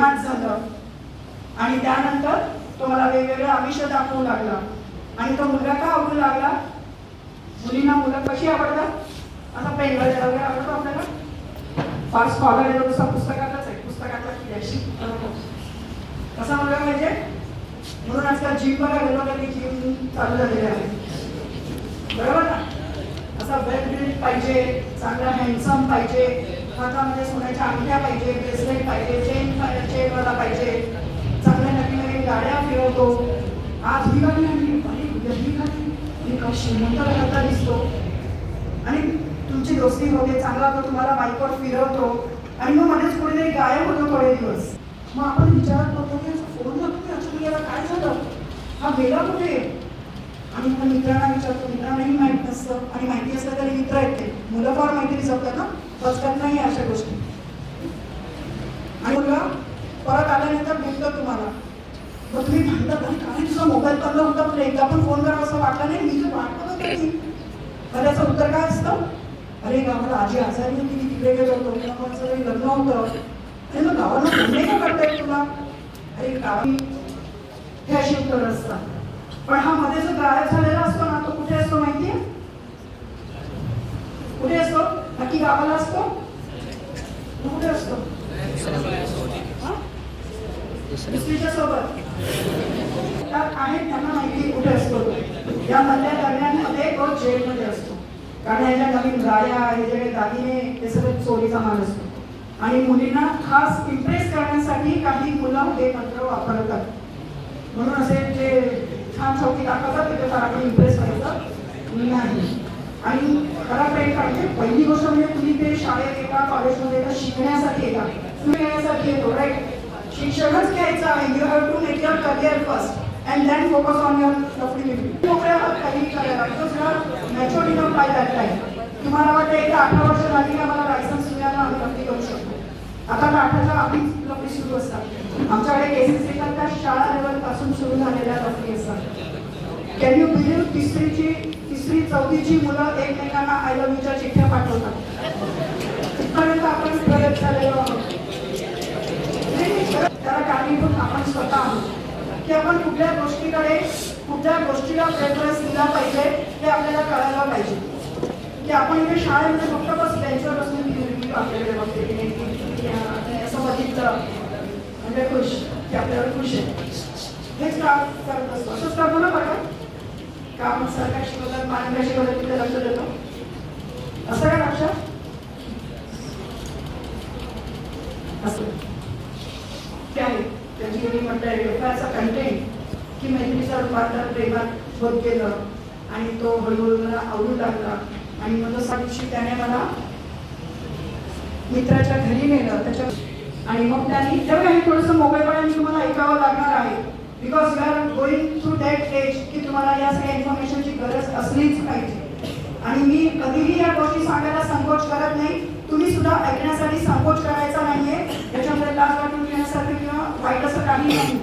प्रेमात झालं आणि त्यानंतर तो मला वेगवेगळं आमिष दाखवू लागला. आणि तो मुलगा का आवडू लागला? मुलींना मुलं कशी आवडतात? असा पेंगल वगैरे आवडतो आपल्याला? फार स्कॉलर आहे तसा पुस्तकातच आहे. पुस्तकातला की अशी मुलगा म्हणजे म्हणून आजकाल जिम बघा गेलो की जिम चालू झालेले आहे. बरोबर? असा वेल बिल्ड पाहिजे चांगला हँडसम पाहिजे हातामध्ये सोन्याच्या अंगठ्या पाहिजे ब्रेसलेट पाहिजे चेन चेनवाला पाहिजे. चांगल्या नवीन नवीन गाड्या फिरवतो. आज ही गाडी आणली अरे उद्या ही गाडी. श्रीमंत घरातला दिसतो. आणि तुमची दोस्ती होते चांगला तो तुम्हाला बाईकवर फिरवतो. आणि मग मध्येच कुठेतरी गायब होतो थोडे दिवस. मग आपण विचार करतो की फोन लागतो अचानक याला काय झालं? हा गेला कुठे? आणि मग मित्रांना विचारतो मित्रांनाही माहीत नसतं. आणि माहिती असलं तरी मित्र आहेत ते मुलं फार माहिती जपतात ना? पचकत नाही अशा गोष्टी. आणि मुलगा परत आल्यानंतर भेटतो तुम्हाला. मग तुम्ही म्हणतात आणि तुझा मोबाईल बंद होता तुला एकदा पण फोन करावा असं वाटलं नाही. मी तर वाटत होती मग त्याचं उत्तर काय असतं? अरे गावाला आजी आजारी होती मी तिकडे गेलो होतो. किंवा लग्न होतं. अरे मग गावाला फोन का करता तुला? अरे गावी हे अशी उत्तर असतात पण हा मध्ये जो गायब झालेला असतो ना तो कुठे कुठे असतो? नक्की गावाला असतो? कुठे असतो? दुसरीच्या सोबत. आहेत त्यांना माहिती कुठे असतो. या मधल्या दरम्यानमध्ये तो जेलमध्ये असतो. कारण ह्याच्या नवीन गाड्या हे जे दागिने हे सगळं चोरीचा माल असतो. आणि मुलींना खास इम्प्रेस करण्यासाठी काही मुलं हे तंत्र वापरतात. म्हणून असे जे छान चौकी दाखवतात ते त्याला आपण इम्प्रेस करायचं नाही. आणि खरा प्रेम पाहिजे पहिली गोष्ट म्हणजे तुम्ही ते शाळेत येता कॉलेजमध्ये येता शिकण्यासाठी येता. तुम्ही येण्यासाठी येतो राईट शिक्षणच घ्यायचं आहे. You have to make your career first and then focus on your profitability मोकळ्या काही करायला because you are mature by that time तुम्हाला वाटतं एकदा अठरा वर्ष झाली की मला लायसन्स मिळालं आम्ही नक्की करू शकतो? आता तर अठराच्या आधी लफडी सुरू असतात. आमच्याकडे केसेस येतात त्या शाळा लेवलपासून सुरू झालेल्या लफडी असतात. कॅन यू बिलीव्ह तिसरीची तिसरी चौथीची मुलं एकमेकांना आय लव्ह यूच्या चिठ्ठ्या पाठवतात. इथपर्यंत आपण प्रगत झालेलो आहोत. म्हणजे त्याला कारणीभूत आपण स्वतः आहोत. की आपण कुठल्या गोष्टीकडे कुठल्या गोष्टीला प्रेफरन्स दिला पाहिजे हे आपल्याला कळायला पाहिजे. की आपण इथे शाळेमध्ये फक्त बस बेंचवर बसून मुलगी आपल्याकडे बघते की असं बघितलं. म्हणजे खुश की आपल्यावर खुश आहे. हेच का करत असतो. असंच करतो ना बघा काम सरकार शिकवतात मानव्य शिकवतात तिथे लक्ष देतो. असं का लक्षात असं. ते आहे. त्याची मी म्हटलं डोक्याचा कंटेंट की मैत्रीचं रूपांतर प्रेमात होत गेलं आणि तो हळूहळू मला आवडू लागला. आणि मग जसा दिवशी त्याने मला मित्राच्या घरी नेलं. त्याच्या आणि मग त्याने तेव्हा हे थोडंसं मोबाईलवाल्यांनी तुम्हाला ऐकावं लागणार आहे. Because you are going through that age की तुम्हाला या सगळ्या इन्फॉर्मेशनची गरज असलीच पाहिजे. आणि मी कधीही या गोष्टी सांगायला संकोच करत नाही. तुम्ही सुद्धा ऐकण्यासाठी संकोच करायचा नाहीये. त्याच्यामध्ये लाज वाटून घेण्यासारखं किंवा वाईट असं काही नाही.